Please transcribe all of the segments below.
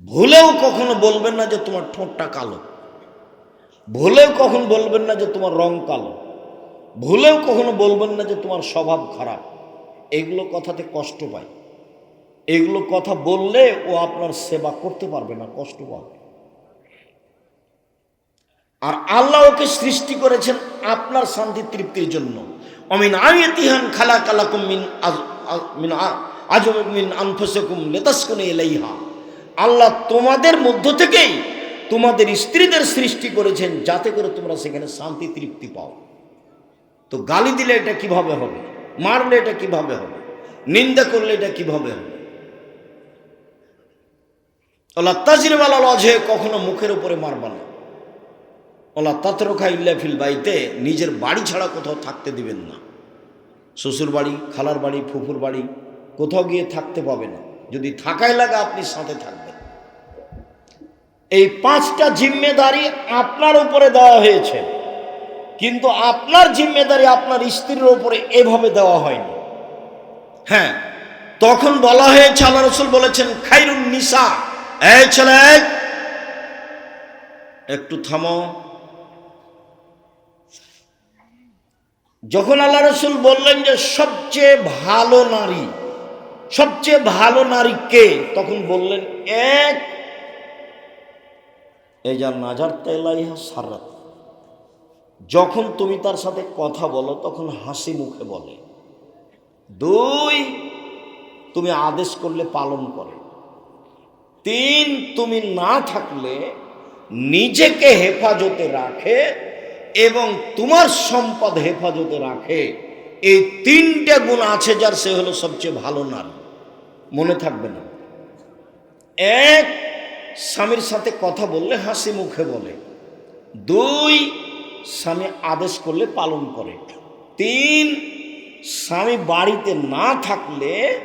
ভুলেও কখনো বলবেন না যে তোমার ঠোঁটটা কালো। ভুলেও কখন বলবেন না যে তোমার রং কালো। ভুলেও কখনো বলবেন না যে তোমার স্বভাব খারাপ। এগুলো কথাতে কষ্ট পায়। এগুলো কথা বললে ও আপনার সেবা করতে পারবে না, কষ্ট পাবে। আর আল্লাহ ওকে সৃষ্টি করেছেন আপনার শান্তি তৃপ্তির জন্য। অমিন আয়াতিহান খালা কালাকুম মিন আজ- মিন আ- আজম মিন আনফুসাকুম লেতাসকুনি ইলাইহা। আল্লাহ তোমাদের মধ্য থেকেই তোমাদের স্ত্রীদের সৃষ্টি করেছেন, যাতে করে তোমরা সেখানে শান্তি, তৃপ্তি পাও। তো গালি দিলে এটা কীভাবে হবে? মারলে এটা কীভাবে হবে? নিন্দা করলে এটা কীভাবে হবে? ওলা তাজিরওয়ালা লজে কখনো মুখের উপরে মারবা না। ওলা তাতরখা ইল্লা ফিল বাড়িতে নিজের বাড়ি ছাড়া কোথাও থাকতে দিবেন না। শ্বশুর বাড়ি, খালার বাড়ি, ফুফুর বাড়ি কোথাও গিয়ে থাকতে পাবে না। যদি থাকায় লাগা আপনি সাথে থাকবেন। এই পাঁচটা জিম্মেদারি আপনার উপরে দেওয়া হয়েছে। কিন্তু আপনার জিম্মেদারি আপনার স্ত্রীর উপরে এভাবে দেওয়া হয়নি। হ্যাঁ তখন বলা হয়েছে, আল্লাহ রসুল বলেছেন, খাইরুন নিসা। ছেলে, একটু থামো। যখন আল্লাহ রসুল বললেন যে, সবচেয়ে ভালো নারী, সবচেয়ে ভালো নারী কে? তখন বললেন, এক যার নাজার তেলাইহা সারাত যখন তুমি তার সাথে কথা বলো, তখন হাসি মুখে বলে। দুই, তুমি আদেশ করলে পালন করে। তিন, তুমি না থাকলে নিজেকে হেফাজতে রাখে এবং তোমার সম্পদ হেফাজতে রাখে। এই তিনটে গুণ আছে যার সে হলো সবচেয়ে ভালো নারী। মনে থাকবে না। এক স্বামীর সাথে কথা বললে হাসি মুখে বলে। দুই, স্বামী আদেশ করলে পালন করে। তিন, স্বামী বাড়িতে না থাকলে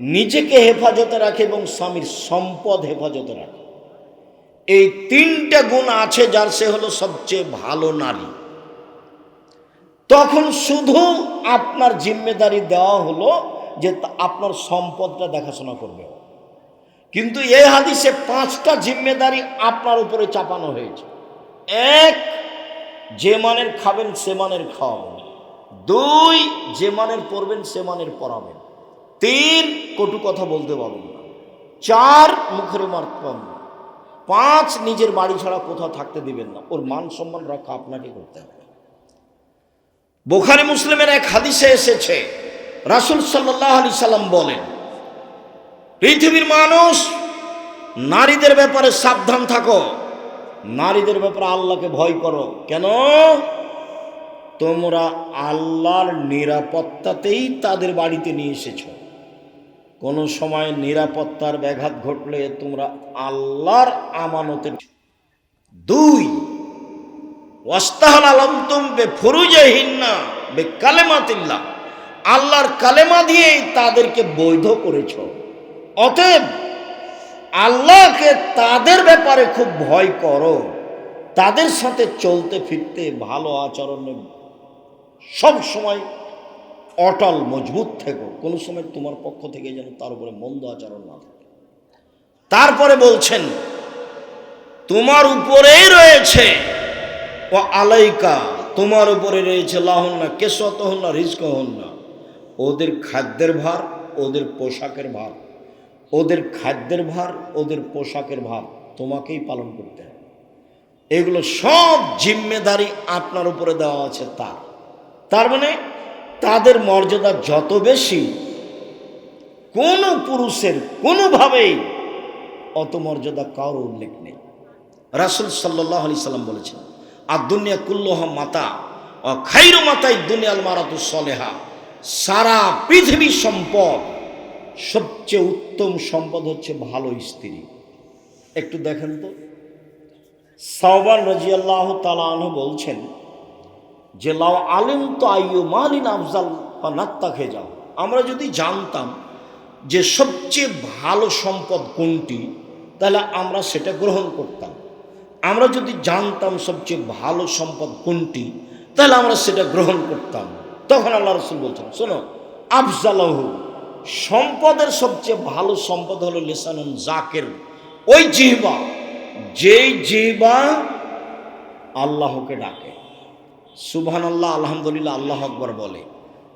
নিজেকে হেফাজতে রাখে এবং স্বামীর সম্পদ হেফাজতে রাখে। এই তিনটা গুণ আছে যার সে হলো সবচেয়ে ভালো নারী। তখন শুধু আপনার জিম্মেদারি দেওয়া হলো যে আপনার সম্পদটা দেখাশোনা করবে। কিন্তু এই হাদিসে পাঁচটা জিম্মেদারি আপনার উপরে চাপানো হয়েছে। এক, যে মানের খাবেন সে মানের খাওয়াবেন। দুই, যে মানের পড়বেন সে মানের পড়াবেন তিন, কটু কথা বলতে পারবেন না। চার, মুখের মারতে পারবেন না। পাঁচ, নিজের বাড়ি ছাড়া কোথাও থাকতে দিবেন না। ওর মান সম্মান রক্ষা আপনাকে করতে হবে। বোখারি মুসলিমের এক হাদিসে এসেছে। রাসুল সাল্লাহ আলি সাল্লাম বলেন পৃথিবীর মানুষ, নারীদের ব্যাপারে সাবধান থাকো। নারীদের ব্যাপারে আল্লাহকে ভয় করো। কেন? তোমরা আল্লাহর নিরাপত্তাতেই তাদের বাড়িতে নিয়ে এসেছ। কোনো সময় নিরাপত্তার ব্যাঘাত ঘটলে তোমরা আল্লাহর আমানতে দুই ওয়াস্তাহাল আলমতুম বে ফরুজে বে কালেমাতিল্লা আল্লাহর কালেমা দিয়েই তাদেরকে বৈধ করেছ। অতএব আল্লাহকে তাদের ব্যাপারে খুব ভয় করো। তাদের সাথে চলতে ফিরতে ভালো আচরণে সব সময় অটল, মজবুত থেকো। কোনো সময় তোমার পক্ষ থেকে যেন তার উপরে মন্দ আচরণ না থাকে। তারপরে বলছেন, তোমার উপরেই রয়েছে, ও আলাইকা, তোমার উপরে রয়েছে লাহন লাহন্না কেশত হন্না রিস্ক হন্না। ওদের খাদ্যের ভার, ওদের পোশাকের ভার। ওদের খাদ্যের ভার, ওদের পোশাকের ভার তোমাকেই পালন করতে হবে। এগুলো সব জিম্মেদারি আপনার উপরে দেওয়া আছে তার। তার মানে তাদের মর্যাদা যত বেশি, কোনো পুরুষের কোনোভাবেই অত মর্যাদা কারও উল্লেখ নেই। রাসুল সাল্লাহ আলি সাল্লাম বলেছেন আর দুনিয়া কুল্লহ মাতা ও খাইরো মাতাই দুনিয়াল মারাতু সলেহা। সারা পৃথিবী সম্পদ সবচেয়ে উত্তম সম্পদ হচ্ছে ভালো স্ত্রী। একটু দেখেন তো। সাহবান রাজিয়াল্লাহ তালাহ বলছেন যে লাও আলিম তো আইয়ু মালিন আফজাল বা নাত্তা খেয়ে যাও আমরা যদি জানতাম যে সবচেয়ে ভালো সম্পদ কোনটি, তাহলে আমরা সেটা গ্রহণ করতাম। আমরা যদি জানতাম সবচেয়ে ভালো সম্পদ কোনটি, তাহলে আমরা সেটা গ্রহণ করতাম। তখন আল্লাহ রসুল বলছেন, শোনো, আফজালাহু সম্পদের সবচেয়ে ভালো সম্পদ হলো লিসানুন জাকের। ওই জিহবা, যেই জিহবা আল্লাহকে ডাকে। সুবহান আল্লাহ আলহামদুলিল্লাহ, আল্লাহ আকবর বলে।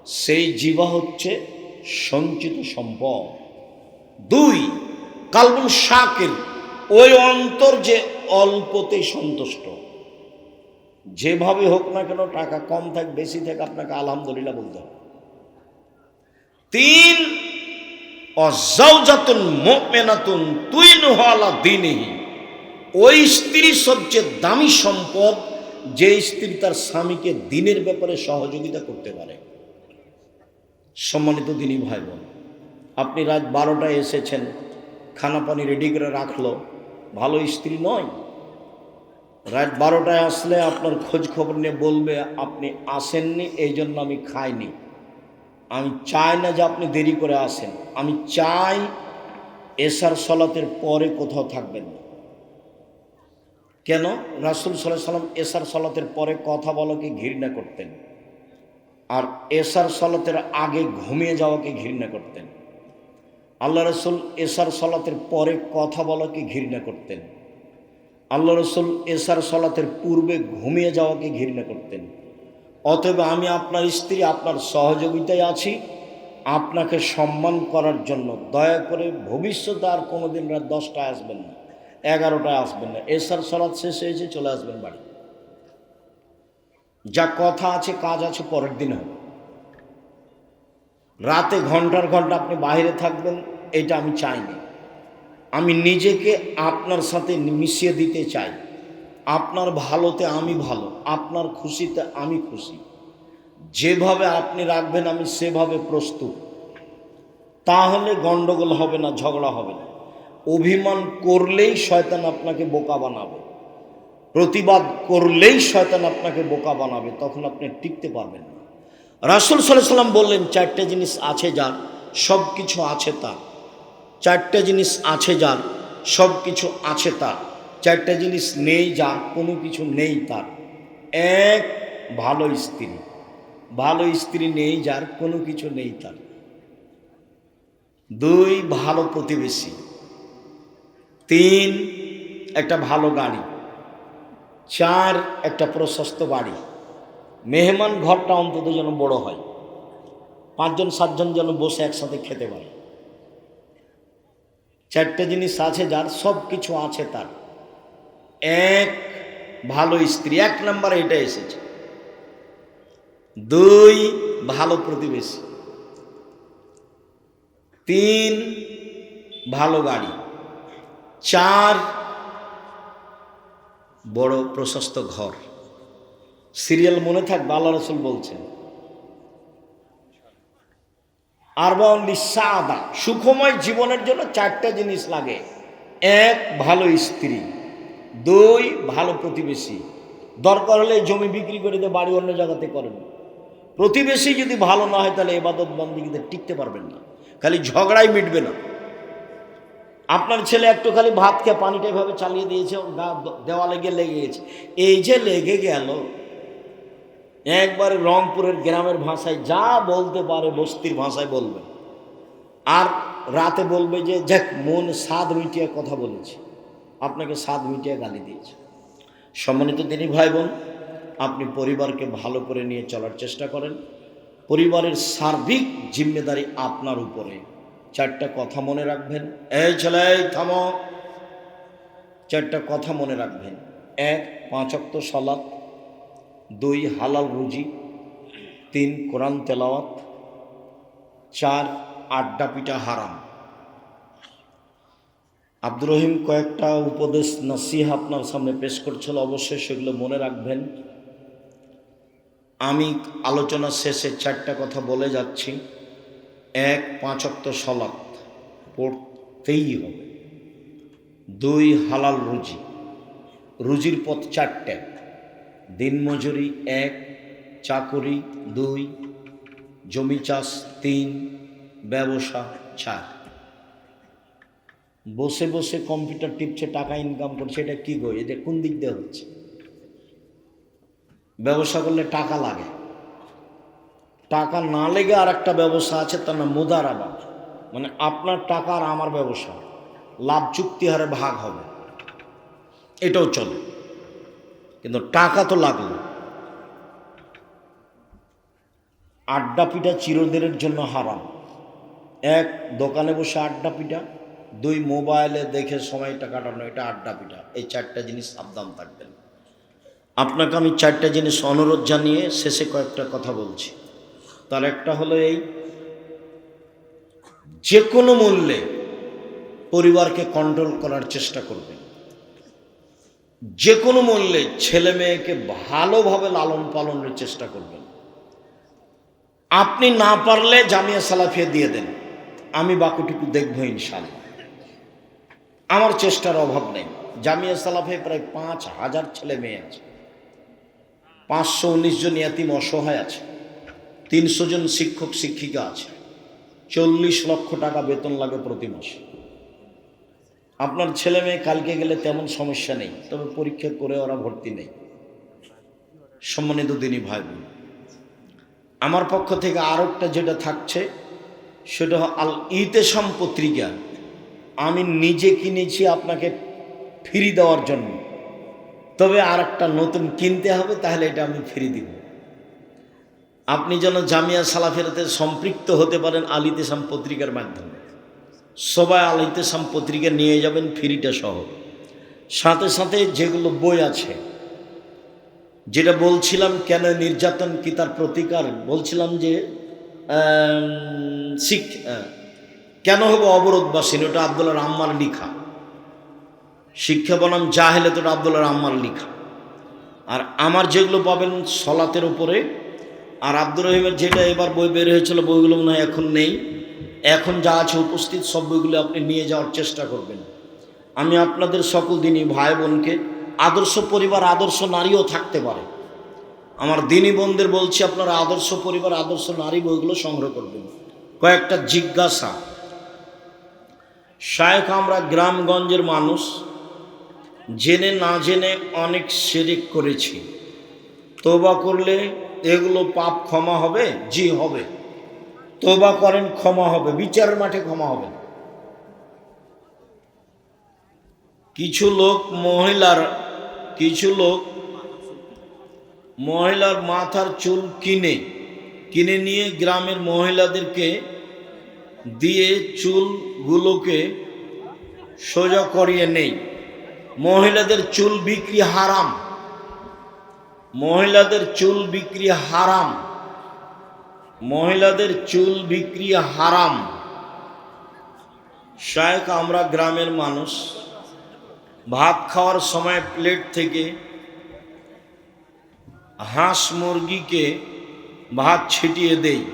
সেই জিবা হচ্ছে সঞ্চিত সম্পদ। দুই, কালবুল শাকের, ওই অন্তর যে অল্পতে সন্তুষ্ট। যেভাবে হোক না কেন, টাকা কম থাক, বেশি থাক, আপনাকে আলহামদুলিল্লাহ বলতে হবে। তিন অজাউজাতুন মোমেনাতুন তুই নহলা দিনেহি। ওই স্ত্রী সবচেয়ে দামি সম্পদ, যে স্ত্রী তার স্বামীকে দিনের ব্যাপারে সহযোগিতা করতে পারে। সম্মানিত দিনী ভাই বোন আপনি রাত বারোটায় এসেছেন, খানা পানি রেডি করে রাখল, ভালো স্ত্রী নয়। রাত বারোটায় আসলে আপনার খোঁজ খবর নিয়ে বলবে, আপনি আসেননি, এই জন্য আমি খাইনি। আমি চাই না যে আপনি দেরি করে আসেন। আমি চাই এসার সলাতের পরে কোথাও থাকবেন না। কেন? রাসুল সাল্লাহ সাল্লাম এসার সলাতের পরে কথা বলাকে ঘৃণা করতেন। আর এসার সলাতের আগে ঘুমিয়ে যাওয়াকে ঘৃণা করতেন। আল্লাহ রসুল এসার সলাতের পরে কথা বলাকে ঘৃণা করতেন। আল্লাহ রসুল এসার সলাতের পূর্বে ঘুমিয়ে যাওয়াকে ঘৃণা করতেন। অতএব আমি আপনার স্ত্রী, আপনার সহযোগিতায় আছি। আপনাকে সম্মান করার জন্য দয়া করে ভবিষ্যতে আর কোনো দিন রাত দশটায় আসবেন না, এগারোটায় আসবেন না। এসার সলাৎ শেষ হয়েছে, চলে আসবেন বাড়ি। যা কথা আছে, কাজ আছে, পরের দিন হবে। রাতে ঘণ্টার ঘণ্টা আপনি বাইরে থাকবেন, এটা আমি চাইনি। আমি নিজেকে আপনার সাথে মিশিয়ে দিতে চাই। আপনার ভালোতে আমি ভালো, আপনার খুশিতে আমি খুশি। যেভাবে আপনি রাখবেন আমি সেভাবে প্রস্তুত। তাহলে গন্ডগোল হবে না, ঝগড়া হবে না। অভিমান করলেই শয়তান আপনাকে বোকা বানাবে। প্রতিবাদ করলেই শয়তান আপনাকে বোকা বানাবে, তখন আপনি টিকতে পারবেন না। রাসুল সাল্লাম বললেন, চারটে জিনিস আছে যার সব কিছু আছে তার। চারটে জিনিস আছে যার সব কিছু আছে তার। চারটে জিনিস নেই যার কোনো কিছু নেই তার। এক, ভালো স্ত্রী। ভালো স্ত্রী নেই, যার কোনো কিছু নেই তার। দুই, ভালো প্রতিবেশী। তিন, একটা ভালো গাড়ি। চার, একটা প্রশস্ত বাড়ি। মেহমান ঘরটা অন্তত যেন বড় হয়। পাঁচজন, সাতজন যেন বসে একসাথে খেতে পারে। চারটে জিনিস আছে, যার সব কিছু আছে তার। এক ভালো স্ত্রী, এক নম্বরে এটা এসেছে। দুই, ভালো প্রতিবেশী। তিন, ভালো গাড়ি। চার, বড় প্রশস্ত ঘর। সিরিয়াল মনে থাকবে, আল্লাহ রসুল বলছেন আর আরবাউন্ডি সাদা, সুখময় জীবনের জন্য চারটা জিনিস লাগে। এক, ভালো স্ত্রী। দুই, ভালো প্রতিবেশী। দরকার হলে জমি বিক্রি করে দিয়ে বাড়ি অন্য জায়গাতে করেন। প্রতিবেশী যদি ভালো না হয় তাহলে এবাদত বন্দিগিতে টিকতে পারবেন না। খালি ঝগড়াই মিটবে না। আপনার ছেলে একটু খালি ভাত খেয়ে পানিটা এভাবে চালিয়ে দিয়েছে গা দেওয়ালে গিয়ে লেগে গেছে। এই যে লেগে গেল, একবারে রংপুরের গ্রামের ভাষায় যা বলতে পারে বস্তির ভাষায় বলবে। আর রাতে বলবে যে, যাক, মন স্বাদ মিটিয়ে কথা বলেছে। আপনাকে স্বাদ মিটিয়ে গালি দিয়েছে। সম্মানিত দিনী ভাই বোন আপনি পরিবারকে ভালো করে নিয়ে চলার চেষ্টা করেন। পরিবারের সার্বিক জিম্মেদারি আপনার উপরে। চারটা কথা মনে রাখবেন। এই ছেলে থামো। চারটা কথা মনে রাখবেন। এক পাঁচক্ত সলাৎ দুই, হালাল রুজি। তিন, কোরআন তেলাওয়াত। চার, আড্ডা পিঠা হারাম। আব্দুর রহিম কয়েকটা উপদেশ, নসিহা আপনার সামনে পেশ করছিল, অবশ্যই সেগুলো মনে রাখবেন। আমি আলোচনা শেষে চারটা কথা বলে যাচ্ছি। এক, পাঁচ পাঁচক্ত সলাৎ পড়তেই হবে। দুই, হালাল রুজি। রুজির পথ চারটে। দিনমজুরি এক, চাকরি দুই, জমি চাষ তিন, ব্যবসা চার। বসে বসে কম্পিউটার টিপছে, টাকা ইনকাম করছে, এটা কী গো? এটা কোন দিক দিয়ে হচ্ছে? ব্যবসা করলে টাকা লাগে। টাকা না লেগে আর একটা ব্যবসা আছে, তার নাম মুদারাবা মানে আপনার টাকা আর আমার ব্যবসা, লাভ চুক্তি হারে ভাগ হবে। এটাও চলে। কিন্তু টাকা তো লাগল। আড্ডা পিঠা চিরদিনের জন্য হারাম। এক দোকানে বসে আড্ডা পিঠা দুই মোবাইলে দেখে সময়টা কাটানো এটা আড্ডা পিঠা। এই চারটা জিনিস সাবধান থাকবেন। আপনাকে আমি চারটা জিনিস অনুরোধ জানিয়ে শেষে কয়েকটা কথা বলছি। তার একটা হলো এই যে কোনো মূল্যে পরিবারকে কন্ট্রোল করার চেষ্টা করবেন। যে কোনো মূল্যে ছেলে মেয়েকে ভালোভাবে লালন পালনের চেষ্টা করবেন। আপনি না পারলে জামিয়া সালাফিয়া দিয়ে দেন। আমি বাকুটুকু দেখব ইনশাল্লাহ আমার চেষ্টার অভাব নেই। জামিয়া সালাফে প্রায় পাঁচ হাজার ছেলে মেয়ে আছে। পাঁচশো উনিশ জন ইয়াতিম অসহায় আছে। তিনশো জন শিক্ষক, শিক্ষিকা আছে। চল্লিশ লক্ষ টাকা বেতন লাগে প্রতি মাসে। আপনার ছেলে মেয়ে কালকে গেলে তেমন সমস্যা নেই, তবে পরীক্ষা করে ওরা ভর্তি নেই। সম্মানিত দিনী ভাই বোন আমার পক্ষ থেকে আরেকটা যেটা থাকছে, সেটা আল ইতেসাম পত্রিকা। আমি নিজে কিনেছি আপনাকে ফ্রি দেওয়ার জন্য। তবে আর একটা নতুন কিনতে হবে, তাহলে এটা আমি ফ্রি দিব। আপনি যেন জামিয়া সালাফেরাতে সম্পৃক্ত হতে পারেন আলিতেসাম পত্রিকার মাধ্যমে। সবাই আলিতেসাম পত্রিকা নিয়ে যাবেন, ফ্রিটা সহ। সাথে সাথে যেগুলো বই আছে, যেটা বলছিলাম কেন নির্যাতন কি তার প্রতিকার, বলছিলাম যে শিখ কেন হবে অবরোধবাসীন ওটা আবদুল্লাহ রাম্মার লিখা। শিক্ষা বনাম যা জাহেলে তো আবদুল্লাহ রাম্মার লিখা। আর আমার যেগুলো পাবেন সলাতের উপরে, আর আব্দুর রহিমের যেটা এবার বই বের হয়েছিল, বইগুলো মনে হয় এখন নেই। এখন যা আছে উপস্থিত, সব বইগুলো আপনি নিয়ে যাওয়ার চেষ্টা করবেন। আমি আপনাদের সকল দিনই ভাই বোনকে, আদর্শ পরিবার, আদর্শ নারীও থাকতে পারে। আমার দিনী বোনদের বলছি, আপনারা আদর্শ পরিবার, আদর্শ নারী বইগুলো সংগ্রহ করবেন। কয়েকটা জিজ্ঞাসা। শায়েখ আমরা গ্রামগঞ্জের মানুষ, জেনে না জেনে অনেক সেরেক করেছি। তোবা করলে এগুলো পাপ ক্ষমা হবে, জি হবে। তোবা করেন, ক্ষমা হবে। বিচারের মাঠে ক্ষমা হবে। কিছু লোক মহিলার, কিছু লোক মহিলার মাথার চুল কিনে কিনে নিয়ে গ্রামের মহিলাদেরকে দিয়ে চুলগুলোকে সোজা করিয়ে নেই। মহিলাদের চুল বিক্রি হারাম। মহিলাদের চুল বিক্রি হারাম। মহিলাদের চুল বিক্রি হারাম। শায়েখ, আমরা গ্রামের মানুষ। ভাত খাওয়ার সময় প্লেট থেকে হাঁস মুরগিকে ভাত ছিটিয়ে দেই।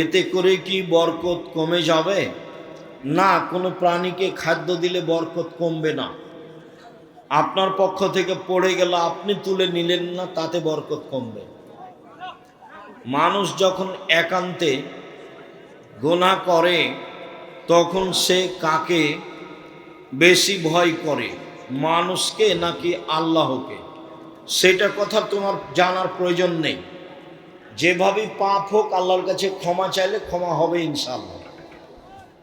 এতে করে কি বরকত কমে যাবে? না, কোনো প্রাণীকে খাদ্য দিলে বরকত কমবে না। আপনার পক্ষ থেকে পড়ে গেল, আপনি তুলে নিলেন না, তাতে বরকত কমবে। মানুষ যখন একান্তে গোনা করে, তখন সে কাকে বেশি ভয় করে? মানুষকে নাকি আল্লাহকে? সেটা কথা তোমার জানার প্রয়োজন নেই। যেভাবেই পাপ হোক, আল্লাহর কাছে ক্ষমা চাইলে ক্ষমা হবে ইনশাআল্লাহ।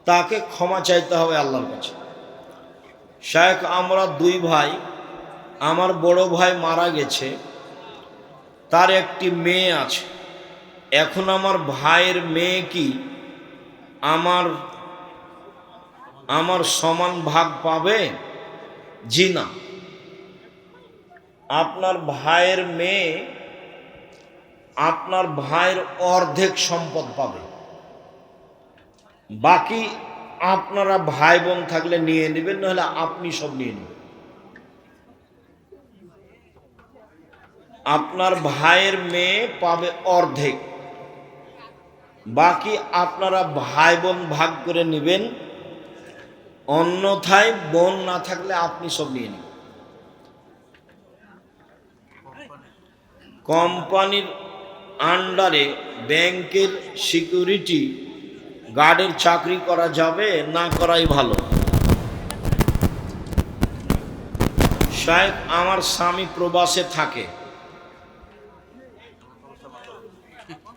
তাকে ক্ষমা চাইতে হবে আল্লাহর কাছে। শায়েখ আমরা দুই ভাই, আমার বড় ভাই মারা গেছে, তার একটি মেয়ে আছে। এখন আমার ভাইয়ের মেয়ে কি? আমার আমার সমান ভাগ পাবে? জি না। আপনার ভাইয়ের মেয়ে আপনার ভাইয়ের অর্ধেক সম্পদ পাবে। বাকি আপনারা ভাই বোন থাকলে নিয়ে নেবেন, নাহলে আপনি সব নিয়ে নেবেন। আপনার ভাইয়ের মেয়ে পাবে অর্ধেক। বাকি আপনারা ভাই বোন ভাগ করে নেবেন। অন্যথায় বোন না থাকলে আপনি সব নিয়ে নেবেন। কোম্পানির আন্ডারে ব্যাংকের সিকিউরিটি গার্ডের চাকরি করা যাবে, না করাই ভালো। সাহেব আমার স্বামী প্রবাসে থাকে।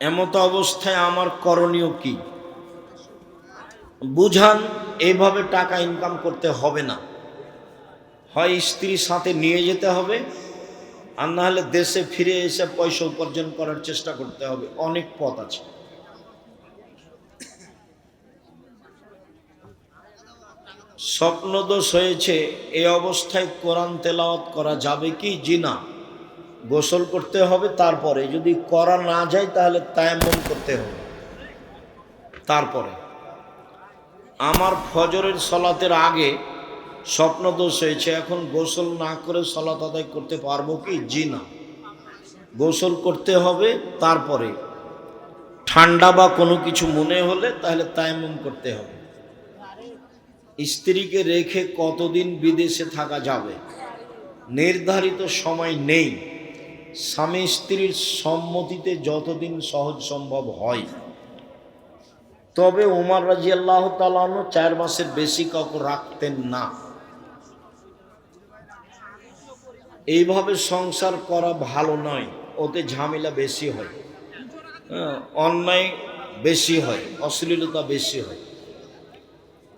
এমত অবস্থায় আমার করণীয় কি? বুঝান এইভাবে টাকা ইনকাম করতে হবে না। হয় স্ত্রীর সাথে নিয়ে যেতে হবে আর না হলে দেশে ফিরে এসে পয়সা উপার্জন করার চেষ্টা করতে হবে। অনেক পথ আছে। স্বপ্নদোষ হয়েছে এই অবস্থায় কোরআন তেলাওয়াত করা যাবে কি? জি না। গোসল করতে হবে তারপরে। যদি করা না যায়, তাহলে তায়াম্মম করতে হবে। তারপরে। আমার ফজরের সলাতের আগে স্বপ্নদোষ হয়েছে, এখন গোসল না করে সলাত আদায় করতে পারব কি? জি না। গোসল করতে হবে, তারপরে। ঠান্ডা বা কোনো কিছু মনে হলে তাহলে তাইমুম করতে হবে। স্ত্রীকে রেখে কতদিন বিদেশে থাকা যাবে? নির্ধারিত সময় নেই। স্বামী স্ত্রীর সম্মতিতে যতদিন সহজ সম্ভব হয়। তবে উমার রাজি আল্লাহ তালানো চার মাসের বেশি কাউকে রাখতেন না। এইভাবে সংসার করা ভালো নয় ওতে ঝামেলা বেশি হয়। হ্যাঁ, অন্যায় বেশি হয় অশ্লীলতা বেশি হয়।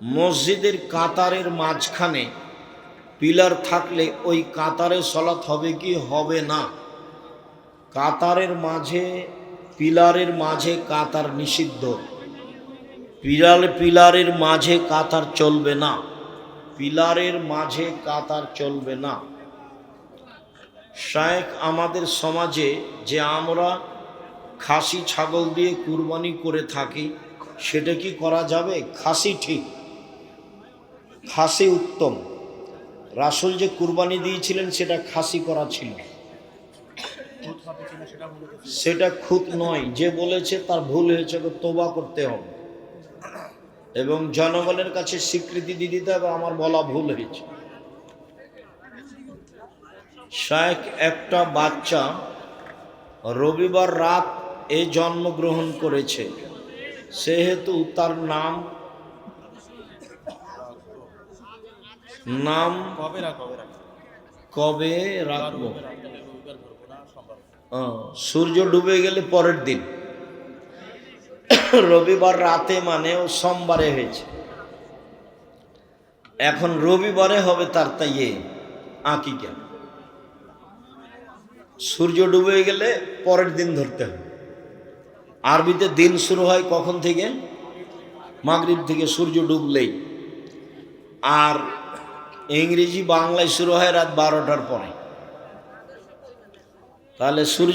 মসজিদের কাতারের মাঝখানে পিলার থাকলে ওই কাতারে সলাৎ হবে কি হবে না? কাতারের মাঝে পিলারের মাঝে কাতার নিষিদ্ধ। পিলার পিলারের মাঝে কাতার চলবে না। পিলারের মাঝে কাতার চলবে না। শায়েক আমাদের সমাজে যে আমরা খাসি ছাগল দিয়ে কুরবানি করে থাকি, সেটা কি করা যাবে? খাসি ঠিক। খাসি উত্তম। রাসুল যে কুরবানি দিয়েছিলেন, সেটা খাসি করা ছিল। সেটা খুদ নয়। যে বলেছে তার ভুল হয়েছে তোবা করতে হবে। এবং জনগণের কাছে স্বীকৃতি দিয়ে দিতে হবে, আমার বলা ভুল হয়েছে। শায়েক একটা বাচ্চা রবিবার রাত এ জন্মগ্রহণ করেছে। সেহেতু তার নাম নাম কবে রাখ কবে রাখ কবে রাখব? সূর্য ডুবে গেলে পরের দিন। রবিবার রাতে মানে ও সোমবারে হয়েছে। এখন রবিবারে হবে তার তাই আঁকি আঁকিকা। সূর্য ডুবে গেলে পরের দিন ধরতে হবে। আরবিতে দিন শুরু হয় কখন থেকে? মাগরীব থেকে সূর্য ডুবলেই। আর ইংরেজি বাংলায় শুরু হয় রাত বারোটার পরে। তাহলে সূর্য